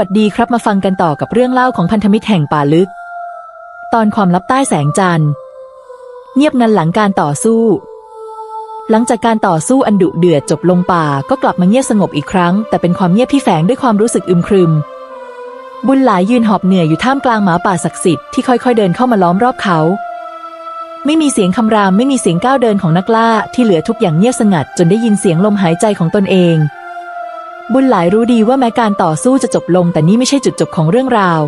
วัสดีครับมาฟังกันต่อกับเรื่องเล่าของพันธมิตรแห่งป่าลึก ตอนความลับใต้แสงจันทร์ เงียบงันหลังการต่อสู้ หลังจากการต่อสู้อันดุเดือดจบลงป่าก็กลับมาเงียบสงบอีกครั้ง แต่เป็นความเงียบที่แฝงด้วยความรู้สึกอึมครึม บุญหลายยืนหอบเหนื่อยอยู่ท่ามกลางหมาป่าศักดิ์สิทธิ์ที่ค่อยๆเดินเข้ามาล้อมรอบเขา ไม่มีเสียงคำรามไม่มีเสียงก้าวเดินของนักล่าที่เหลือทุกอย่างเงียบสงัดจนได้ยินเสียงลมหายใจของตนเอง บุญหลายรู้ดีว่าแม้การต่อสู้จะจบลง แต่นี่ไม่ใช่จุดจบของเรื่องราว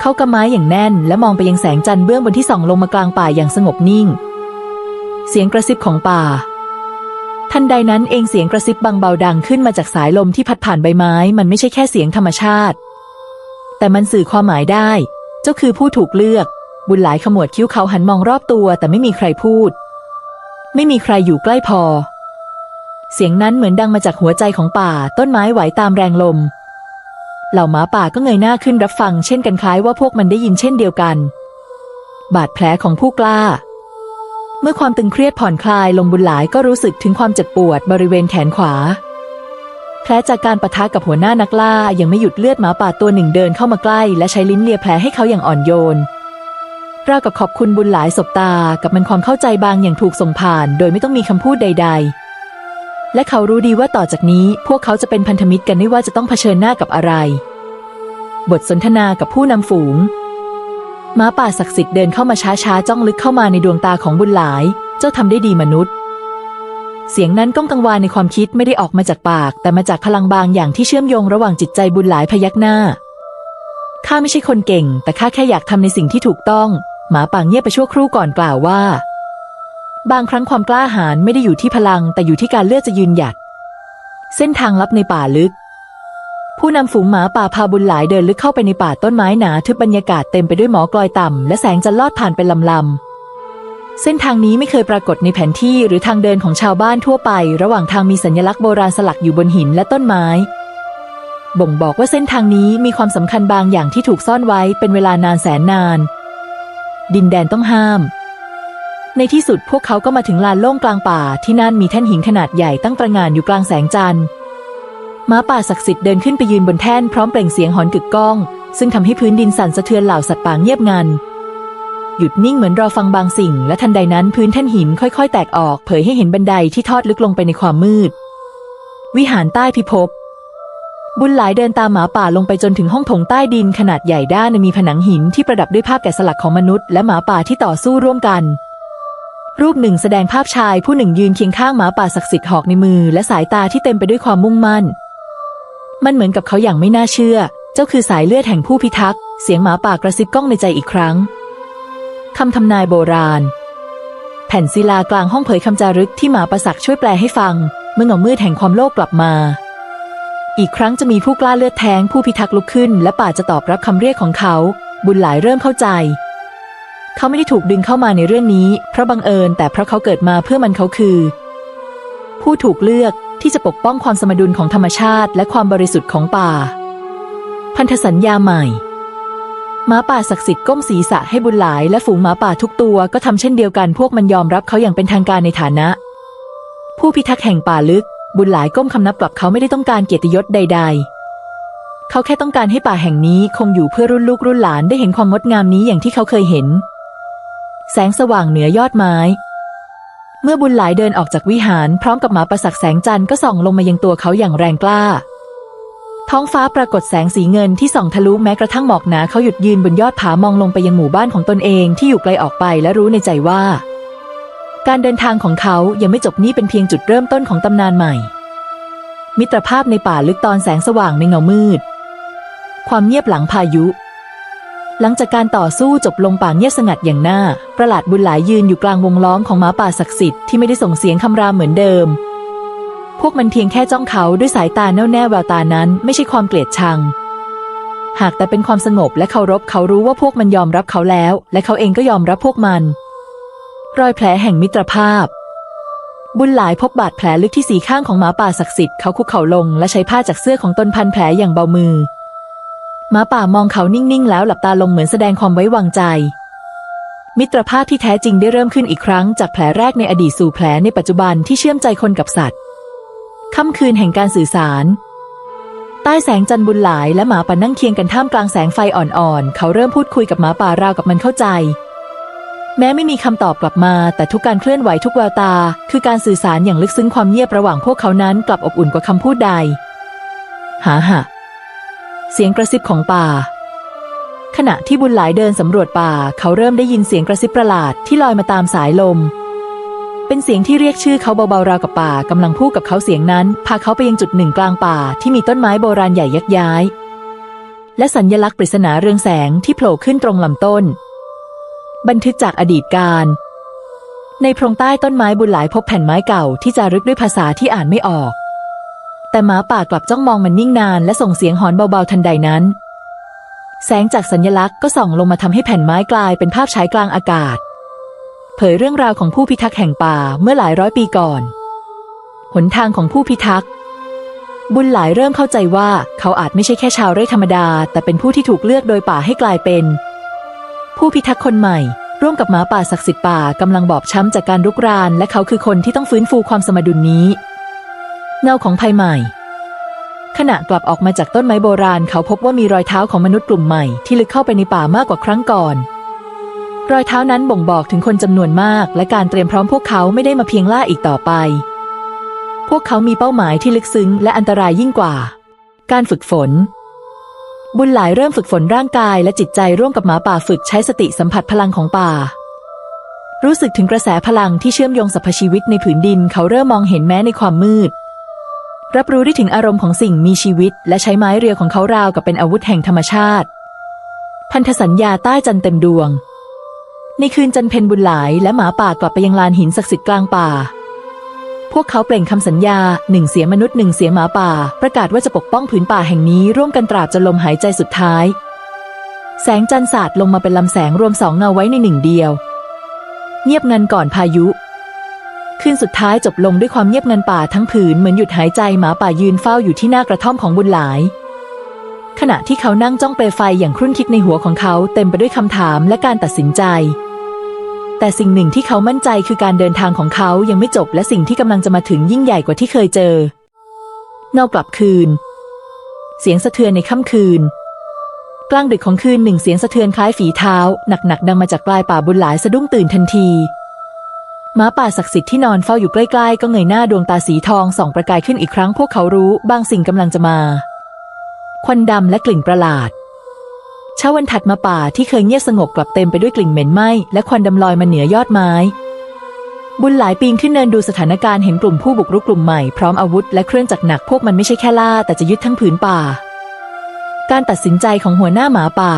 เขากำไม้อย่างแน่น และมองไปยังแสงจันทร์เบื้องบนที่ส่องลงมากลางป่าอย่างสงบนิ่ง เสียงกระซิบของป่า ทันใดนั้นเองเสียงกระซิบบางเบาดังขึ้นมาจากสายลมที่พัดผ่านใบไม้ มันไม่ใช่แค่เสียงธรรมชาติ แต่มันสื่อความหมายได้ เจ้าคือผู้ถูกเลือก บุญหลายขมวดคิ้วเขาหันมองรอบตัว แต่ไม่มีใครพูด ไม่มีใครอยู่ใกล้พอ เสียงนั้นเหมือนดังมาจากหัวใจของป่า ต้นไม้ไหวตามแรงลม เหล่าหมาป่าก็เงยหน้าขึ้นรับฟัง เช่นกันคล้ายว่าพวกมันได้ยินเช่นเดียวกัน บาดแผลของผู้กล้า เมื่อความตึงเครียดผ่อนคลายลงบุญหลายก็รู้สึกถึงความเจ็บปวดบริเวณแขนขวา แผลจากการปะทะกับหัวหน้านักล่ายังไม่หยุดเลือดหมาป่าตัวหนึ่งเดินเข้ามาใกล้ และใช้ลิ้นเลียแผลให้เขาอย่างอ่อนโยนราวกับขอบคุณบุญหลายสบตา กับมันความเข้าใจบางอย่างถูกส่งผ่าน โดยไม่ต้องมีคำพูดใด ๆ และเขารู้ดีว่าต่อจากนี้พวกเขาจะเป็นพันธมิตรกันไม่ว่าจะต้องเผชิญหน้ากับอะไร บทสนทนากับผู้นำฝูงหม้าป่าศักดิ์สิทธิ์เดินเข้ามาช้าๆ จ้องลึกเข้ามาในดวงตาของบุญหลาย เจ้าทำได้ดีมนุษย์ เสียงนั้นก้องกังวานในความคิดไม่ได้ออกมาจากปาก แต่มาจากพลังบางอย่างที่เชื่อมโยงระหว่างจิตใจบุญหลายพยักหน้าข้าไม่ใช่คนเก่ง แต่ข้าแค่อยากทำในสิ่งที่ถูกต้อง หมาป่าเงียบไปชั่วครู่ก่อนกล่าวว่า บางครั้งความกล้าหาญไม่ได้อยู่ที่พลัง แต่อยู่ที่การเลือกจะยืนหยัด เส้นทางลับในป่าลึก ผู้นำฝูงหมาป่าพาบุญหลายเดินลึกเข้าไปในป่าต้นไม้หนาทึบบรรยากาศเต็มไปด้วยหมอกลอยต่ำและแสงจันทร์ลอดผ่านเป็นลำๆเส้นทางนี้ไม่เคยปรากฏในแผนที่หรือทางเดินของชาวบ้านทั่วไป ระหว่างทางมีสัญลักษณ์โบราณสลักอยู่บนหินและต้นไม้ บ่งบอกว่าเส้นทางนี้มีความสำคัญบางอย่างที่ถูกซ่อนไว้เป็นเวลานานแสนนาน ดินแดนต้องห้าม ในที่สุดพวกเขาก็มาถึงลานโล่งกลางป่าที่นั่นมีแท่นหินขนาดใหญ่ตั้งตระงานอยู่กลางแสงจันทร์ม้าป่าศักดิ์สิทธิ์เดินขึ้นไปยืนบนแท่นพร้อมเปล่งเสียงหอนกึกก้อง ซึ่งทำให้พื้นดินสั่นสะเทือนเหล่าสัตว์ป่าเงียบงัน หยุดนิ่งเหมือนรอฟังบางสิ่ง และทันใดนั้นพื้นแท่นหินค่อย ๆ แตกออกเผยให้เห็นบันไดที่ทอดลึกลงไปในความมืด วิหารใต้พิภพบุญหลายเดินตามหมาป่าลงไปจนถึงห้องโถงใต้ดินขนาดใหญ่ด้านมีผนังหินที่ประดับด้วยภาพแกะสลักของมนุษย์และหมาป่าที่ต่อสู้ร่วมกัน รูปหนึ่งแสดงภาพชายผู้หนึ่งยืนเคียงข้างหมาป่าศักดิ์สิทธิ์หอกในมือ และสายตาที่เต็มไปด้วยความมุ่งมั่น มันเหมือนกับเขาอย่างไม่น่าเชื่อ เจ้าคือสายเลือดแห่งผู้พิทักษ์ เสียงหมาป่ากระซิบก้องในใจอีกครั้ง คำทำนายโบราณ แผ่นศิลากลางห้องเผยคำจารึกที่หมาประสักช่วยแปลให้ฟัง เมื่อเงามืดแห่งความโลภกลับมา อีกครั้งจะมีผู้กล้าเลือดแทงผู้พิทักษ์ลุกขึ้น และป่าจะตอบรับคำเรียกของเขา บุญหลายเริ่มเข้าใจ เขาไม่ได้ถูกดึงเข้ามาในเรื่องนี้ เพราะบังเอิญแต่เพราะเขาเกิดมาเพื่อมันเขาคือ ผู้ถูกเลือกที่จะปกป้องความสมดุลของธรรมชาติ และความบริสุทธิ์ของป่า พันธสัญญาใหม่หมาป่าศักดิ์สิทธิ์ก้มศีรษะให้บุญหลายและฝูงหมาป่าทุกตัวก็ทำเช่นเดียวกันพวกมันยอมรับเขาอย่างเป็นทางการในฐานะ ผู้พิทักษ์แห่งป่าลึก บุญหลายก้มคำนับกลับเขาไม่ได้ต้องการเกียรติยศใด ๆ เขาแค่ต้องการให้ป่าแห่งนี้คงอยู่เพื่อรุ่นลูกรุ่นหลานได้เห็นความงดงามนี้อย่างที่เขาเคยเห็น แสงสว่างเหนือยอดไม้ เมื่อบุญหลายเดินออกจากวิหารพร้อมกับหมาประสักแสงจันทร์ก็ส่องลงมายังตัวเขาอย่างแรงกล้า ท้องฟ้าปรากฏแสงสีเงินที่ส่องทะลุแม้กระทั่งหมอกหนาเขาหยุดยืนบนยอดผามองลงไปยังหมู่บ้านของตนเองที่อยู่ไกลออกไปและรู้ในใจว่า การเดินทางของเขายังไม่จบนี่เป็นเพียงจุดเริ่มต้นของตำนานใหม่ มิตรภาพในป่าลึกตอนแสงสว่างในเงามืด ความเงียบหลังพายุ หลังจากการต่อสู้จบลงป่าเงียบสงัดอย่างน่าประหลาดบุญหลายยืนอยู่กลางวงล้อมของหมาป่าศักดิ์สิทธิ์ที่ไม่ได้ส่งเสียงคำรามเหมือนเดิม พวกมันเพียงแค่จ้องเขาด้วยสายตาแน่วแน่แววตานั้นไม่ใช่ความเกลียดชัง หากแต่เป็นความสงบและเคารพเขารู้ว่าพวกมันยอมรับเขาแล้ว และเขาเองก็ยอมรับพวกมัน รอยแผลแห่งมิตรภาพ บุญหลายพบบาดแผลลึกที่สีข้างของหมาป่าศักดิ์สิทธิ์เขาคุกเข่าลงและใช้ผ้าจากเสื้อของตนพันแผลอย่างเบามือ หมาป่ามองเขานิ่ง ๆ แล้วหลับตาลงเหมือนแสดงความไว้วางใจ มิตรภาพที่แท้จริงได้เริ่มขึ้นอีกครั้งจากแผลแรกในอดีตสู่แผลในปัจจุบันที่เชื่อมใจคนกับสัตว์ ค่ำคืนแห่งการสื่อสาร ใต้แสงจันทร์บุญหลายและหมาป่านั่งเคียงกันท่ามกลางแสงไฟอ่อนๆ เขาเริ่มพูดคุยกับหมาป่าราวกับมันเข้าใจ แม้ไม่มีคำตอบกลับมา แต่ทุกการเคลื่อนไหวทุกแววตา คือการสื่อสารอย่างลึกซึ้งความเงียบระหว่างพวกเขานั้นกลับอบอุ่นกว่าคำพูดใด หาหะ เสียงกระซิบของป่า ขณะที่บุญหลายเดินสำรวจป่า เขาเริ่มได้ยินเสียงกระซิบประหลาดที่ลอยมาตามสายลม เป็นเสียงที่เรียกชื่อเขาเบาๆราวกับป่ากำลังพูดกับเขาเสียงนั้นพาเขาไปยังจุดหนึ่งกลางป่าที่มีต้นไม้โบราณใหญ่ยักย้าย และสัญญลักษณ์ปริศนาเรืองแสงที่โผล่ขึ้นตรงลำต้น บันทึกจากอดีตการ ในโพรงใต้ต้นไม้บุญหลายพบแผ่นไม้เก่าที่จารึกด้วยภาษาที่อ่านไม่ออก แต่หมาป่ากลับจ้องมองมันนิ่งนานและส่งเสียงหอนเบาๆทันใดนั้น แสงจากสัญลักษณ์ก็ส่องลงมาทำให้แผ่นไม้กลายเป็นภาพฉายกลางอากาศ เผยเรื่องราวของผู้พิทักษ์แห่งป่าเมื่อหลายร้อยปีก่อน หนทางของผู้พิทักษ์ บุญหลายเริ่มเข้าใจว่าเขาอาจไม่ใช่แค่ชาวไร่ธรรมดา แต่เป็นผู้ที่ถูกเลือกโดยป่าให้กลายเป็น ผู้พิทักษ์คนใหม่ร่วมกับหมาป่าศักดิ์สิทธิ์ป่ากำลังบอบช้ำจากการรุกราน และเขาคือคนที่ต้องฟื้นฟูความสมดุลนี้ เงาของภัยใหม่ ขณะกลับออกมาจากต้นไม้โบราณเขาพบว่ามีรอยเท้าของมนุษย์กลุ่มใหม่ที่ลึกเข้าไปในป่ามากกว่าครั้งก่อน รอยเท้านั้นบ่งบอกถึงคนจำนวนมาก และการเตรียมพร้อมพวกเขาไม่ได้มาเพียงล่าอีกต่อไป พวกเขามีเป้าหมายที่ลึกซึ้งและอันตรายยิ่งกว่า การฝึกฝน บุญหลายเริ่มฝึกฝนร่างกายและจิตใจร่วมกับหมาป่าฝึกใช้สติสัมผัสพลังของป่ารู้สึกถึงกระแสพลังที่เชื่อมโยงสรรพชีวิตในผืนดินเขาเริ่มมองเห็นแม้ในความมืด รับรู้ได้ถึงอารมณ์ของสิ่งมีชีวิต และใช้ไม้เรียวของเขาราวกับเป็นอาวุธแห่งธรรมชาติ พันธสัญญาใต้จันเต็มดวง ในคืนจันเพ็ญบุญหลายและหมาป่ากลับไปยังลานหินศักดิ์สิทธิ์กลางป่า พวกเขาเปล่งคำสัญญาหนึ่งเสียมนุษย์หนึ่งเสียหมาป่า ประกาศว่าจะปกป้องผืนป่าแห่งนี้ร่วมกันตราบจนลมหายใจสุดท้าย แสงจันทร์สาดลงมาเป็นลำแสงรวมสองเงาไว้ในหนึ่งเดียว เงียบงันก่อนพายุ คืนสุดท้ายจบลงด้วยความเงียบงันป่าทั้งผืนเหมือนหยุดหายใจหมาป่ายืนเฝ้าอยู่ที่หน้ากระท่อมของบุญหลาย ขณะที่เขานั่งจ้องเปลไฟอย่างครุ่นคิดในหัวของเขาเต็มไปด้วยคำถามและการตัดสินใจ แต่สิ่งหนึ่งที่เขามั่นใจคือการเดินทางของเขายังไม่จบและสิ่งที่กำลังจะมาถึงยิ่งใหญ่กว่าที่เคยเจอเงากลับคืน เสียงสะเทือนในค่ำคืน กลางดึกของคืนหนึ่งเสียงสะเทือนคล้ายฝีเท้า หนักๆดังมาจากปลายป่าบุญหลายสะดุ้งตื่นทันที หม้าป่าศักดิ์สิทธิ์ที่นอนเฝ้าอยู่ใกล้ๆ ก็เงยหน้าดวงตาสีทองส่องประกายขึ้นอีกครั้งพวกเขารู้บางสิ่งกำลังจะมา ควันดำและกลิ่นประหลาดเช้าวันถัดมาป่าที่เคยเงียบสงบกลับเต็มไปด้วยกลิ่นเหม็นไหม้และควันดำลอยมาเหนือยอดไม้ บุญหลายปีนขึ้นเนินดูสถานการณ์เห็นกลุ่มผู้บุกรุกกลุ่มใหม่พร้อมอาวุธและเครื่องจักรหนักพวกมันไม่ใช่แค่ล่าแต่จะยึดทั้งผืนป่า การตัดสินใจของหัวหน้าหมาป่า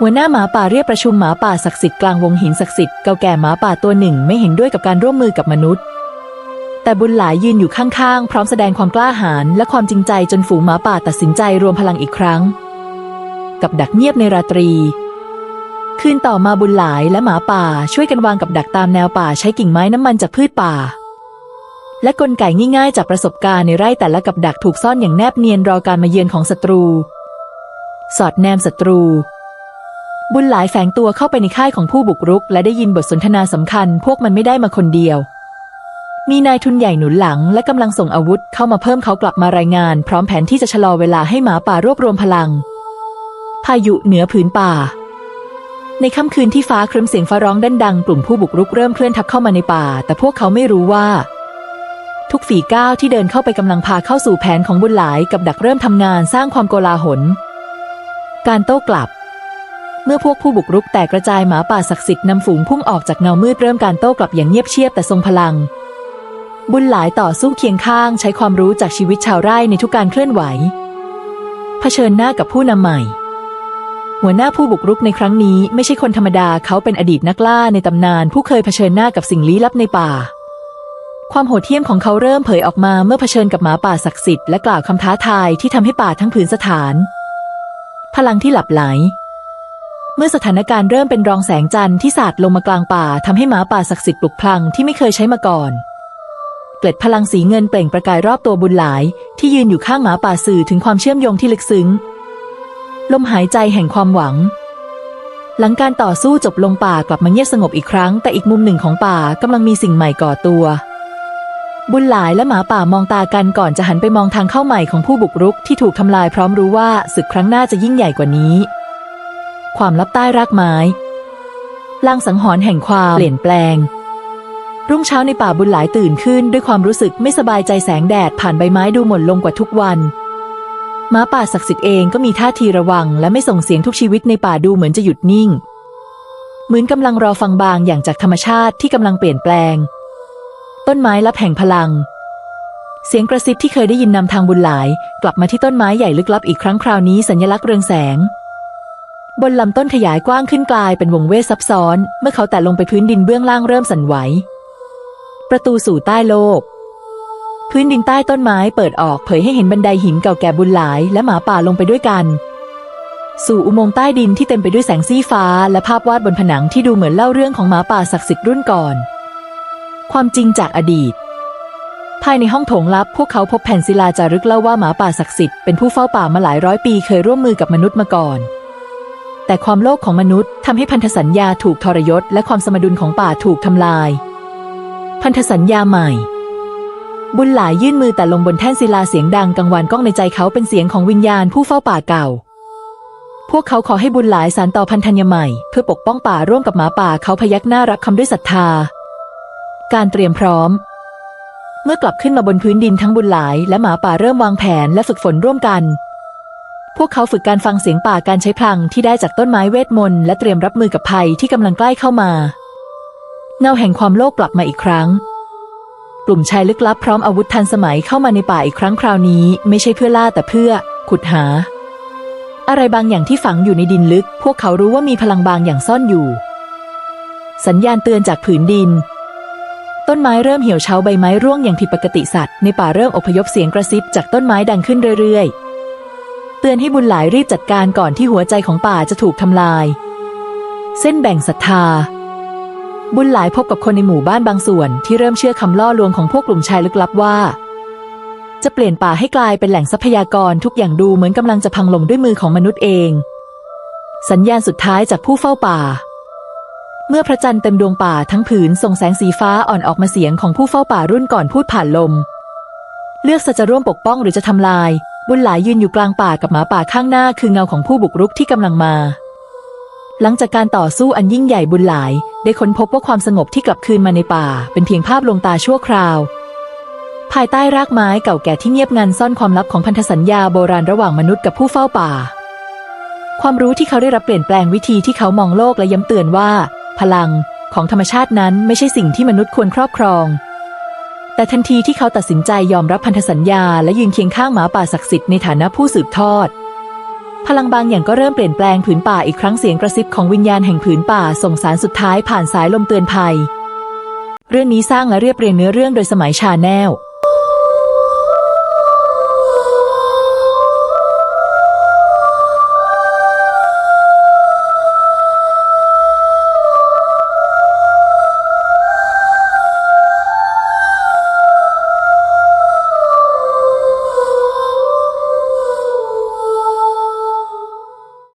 หัวหน้าหมาป่าเรียกประชุมหมาป่าศักดิ์สิทธิ์กลางวงหินศักดิ์สิทธิ์เก่าแก่หมาป่าตัวหนึ่งไม่เห็นด้วยกับการร่วมมือกับมนุษย์ แต่บุญหลายยืนอยู่ข้างๆ พร้อมแสดงความกล้าหาญและความจริงใจจนฝูงหมาป่าตัดสินใจรวมพลังอีกครั้ง กับดักเงียบในราตรี คืนต่อมาบุญหลายและหมาป่าช่วยกันวางกับดักตามแนวป่าใช้กิ่งไม้น้ำมันจากพืชป่า และกลไกง่ายๆ จากประสบการณ์ในไร่แต่ละกับดักถูกซ่อนอย่างแนบเนียนรอการมาเยือนของศัตรู สอดแนมศัตรู บุญหลายแฝงตัวเข้าไปในค่ายของผู้บุกรุก และได้ยินบทสนทนาสำคัญ พวกมันไม่ได้มาคนเดียว มีนายทุนใหญ่หนุนหลัง และกำลังส่งอาวุธเข้ามาเพิ่มเขากลับมารายงาน พร้อมแผนที่จะชะลอเวลาให้หมาป่ารวบรวมพลัง พายุเหนือผืนป่า ในค่ำคืนที่ฟ้าครึ้มเสียงฟ้าร้องดันดังกลุ่มผู้บุกรุกเริ่มเคลื่อนทับเข้ามาในป่า แต่พวกเขาไม่รู้ว่า ทุกฝีก้าวที่เดินเข้าไปกำลังพาเข้าสู่แผนของบุญหลาย กับดักเริ่มทำงานสร้างความโกลาหล การโต้กลับ เมื่อพวกผู้บุกรุกแตกกระจายหมาป่าศักดิ์สิทธิ์นำฝูงพุ่งออกจากเงามืดเริ่มการโต้กลับอย่างเงียบเชียบแต่ทรงพลัง บุญหลายต่อสู้เคียงข้างใช้ความรู้จากชีวิตชาวไร่ในทุกการเคลื่อนไหว เผชิญหน้ากับผู้นำใหม่ หัวหน้าผู้บุกรุกในครั้งนี้ไม่ใช่คนธรรมดาเขาเป็นอดีตนักล่าในตำนาน ผู้เคยเผชิญหน้ากับสิ่งลี้ลับในป่า ความโหดเหี้ยมของเขาเริ่มเผยออกมาเมื่อเผชิญกับหมาป่าศักดิ์สิทธิ์และกล่าวคำท้าทายที่ทำให้ป่าทั้งผืนสถาน พลังที่หลับไหล เมื่อสถานการณ์เริ่มเป็นรองแสงจันทร์ที่สาดลงมากลางป่าทำให้หมาป่าศักดิ์สิทธิ์ปลุกพลังที่ไม่เคยใช้มาก่อน เกล็ดพลังสีเงินเปล่งประกายรอบตัวบุญหลาย ที่ยืนอยู่ข้างหมาป่าสื่อถึงความเชื่อมโยงที่ลึกซึ้ง ลมหายใจแห่งความหวัง หลังการต่อสู้จบลงป่ากลับมาเงียบสงบอีกครั้ง แต่อีกมุมหนึ่งของป่ากำลังมีสิ่งใหม่ก่อตัว บุญหลายและหมาป่ามองตากันก่อนจะหันไปมองทางเข้าใหม่ของผู้บุกรุกที่ถูกทำลายพร้อมรู้ว่าศึกครั้งหน้าจะยิ่งใหญ่กว่านี้ ความลับใต้รากไม้ ลางสังหรณ์แห่งความเปลี่ยนแปลง รุ่งเช้าในป่าบุญหลายตื่นขึ้น ด้วยความรู้สึกไม่สบายใจแสงแดดผ่านใบไม้ดูหม่นลงกว่าทุกวันหม้าป่าศักดิ์สิทธิ์เองก็มีท่าทีระวัง และไม่ส่งเสียงทุกชีวิตในป่าดูเหมือนจะหยุดนิ่ง เหมือนกำลังรอฟังบางอย่างจากธรรมชาติที่กำลังเปลี่ยนแปลง ต้นไม้รับแห่งพลัง เสียงกระซิบที่เคยได้ยินนำทางบุญหลาย กลับมาที่ต้นไม้ใหญ่ลึกลับอีกครั้งคราวนี้สัญลักษณ์เรืองแสง บนลำต้นขยายกว้างขึ้นกลายเป็นวงเวทซับซ้อน เมื่อเขาแตะลงไปพื้นดินเบื้องล่างเริ่มสั่นไหว ประตูสู่ใต้โลก พื้นดินใต้ต้นไม้เปิดออกเผยให้เห็นบันไดหินเก่าแก่บุญหลาย และหมาป่าลงไปด้วยกัน สู่อุโมงค์ใต้ดินที่เต็มไปด้วยแสงสีฟ้า และภาพวาดบนผนังที่ดูเหมือนเล่าเรื่องของหมาป่าศักดิ์สิทธิ์รุ่นก่อน ความจริงจากอดีตภายในห้องโถงลับ พวกเขาพบแผ่นศิลาจารึกเล่าว่าหมาป่าศักดิ์สิทธิ์เป็นผู้เฝ้าป่ามาหลายร้อยปีเคยร่วมมือกับมนุษย์มาก่อน แต่ความโลภของมนุษย์ทำให้พันธสัญญาถูกทรยศ และความสมดุลของป่าถูกทำลาย พันธสัญญาใหม่ บุญหลายยื่นมือแต่ลงบนแท่นศิลาเสียงดังกังวานก้องในใจเขาเป็นเสียงของวิญญาณผู้เฝ้าป่าเก่า พวกเขาขอให้บุญหลายสารต่อพันธัญญาใหม่ เพื่อปกป้องป่าร่วมกับหมาป่าเขาพยักหน้ารับคำด้วยศรัทธา การเตรียมพร้อมเมื่อกลับขึ้นมาบนพื้นดินทั้งบุญหลาย และหมาป่าเริ่มวางแผนและฝึกฝนร่วมกัน พวกเขาฝึกการฟังเสียงป่าการใช้พลังที่ได้จากต้นไม้เวทมนต์และเตรียมรับมือกับภัยที่กำลังใกล้เข้ามา เงาแห่งความโลภกลับมาอีกครั้ง กลุ่มชายลึกลับพร้อมอาวุธทันสมัยเข้ามาในป่าอีกครั้งคราวนี้ ไม่ใช่เพื่อล่าแต่เพื่อ ขุดหา อะไรบางอย่างที่ฝังอยู่ในดินลึก พวกเขารู้ว่ามีพลังบางอย่างซ่อนอยู่ สัญญาณเตือนจากผืนดิน ต้นไม้เริ่มเหี่ยวเฉาใบไม้ร่วงอย่างผิดปกติสัตว์ในป่าเริ่มอพยพเสียงกระซิบจากต้นไม้ดังขึ้นเรื่อยๆ เตือนให้บุญหลายรีบจัดการก่อนที่หัวใจของป่าจะถูกทำลาย เส้นแบ่งศรัทธา บุญหลายพบกับคนในหมู่บ้านบางส่วน ที่เริ่มเชื่อคำล่อลวงของพวกกลุ่มชายลึกลับว่า จะเปลี่ยนป่าให้กลายเป็นแหล่งทรัพยากรทุกอย่างดูเหมือนกำลังจะพังลงด้วยมือของมนุษย์เอง สัญญาณสุดท้ายจากผู้เฝ้าป่า เมื่อพระจันทร์เต็มดวงป่าทั้งผืนส่งแสงสีฟ้าอ่อนออกมาเสียงของผู้เฝ้าป่ารุ่นก่อนพูดผ่านลม เลือกจะร่วมปกป้องหรือจะทำลาย บุญหลายยืนอยู่กลางป่ากับหมาป่าข้างหน้าคือเงาของผู้บุกรุกที่กำลังมา หลังจากการต่อสู้อันยิ่งใหญ่บุญหลาย ได้ค้นพบว่าความสงบที่กลับคืนมาในป่า เป็นเพียงภาพลวงตาชั่วคราว ภายใต้รากไม้เก่าแก่ที่เงียบงันซ่อนความลับของพันธสัญญาโบราณระหว่างมนุษย์กับผู้เฝ้าป่า ความรู้ที่เขาได้รับเปลี่ยนแปลงวิธีที่เขามองโลกและย้ำเตือนว่า พลังของธรรมชาตินั้นไม่ใช่สิ่งที่มนุษย์ควรครอบครอง แต่ทันทีที่เขาตัดสินใจยอมรับพันธสัญญา และยืนเคียงข้างหมาป่าศักดิ์สิทธิ์ในฐานะผู้สืบทอด พลังบางอย่างก็เริ่มเปลี่ยนแปลงผืนป่าอีกครั้งเสียงกระซิบของวิญญาณแห่งผืนป่าส่งสารสุดท้ายผ่านสายลมเตือนภัย เรื่องนี้สร้างและเรียบเรียงเนื้อเรื่องโดยสมัยชาแนล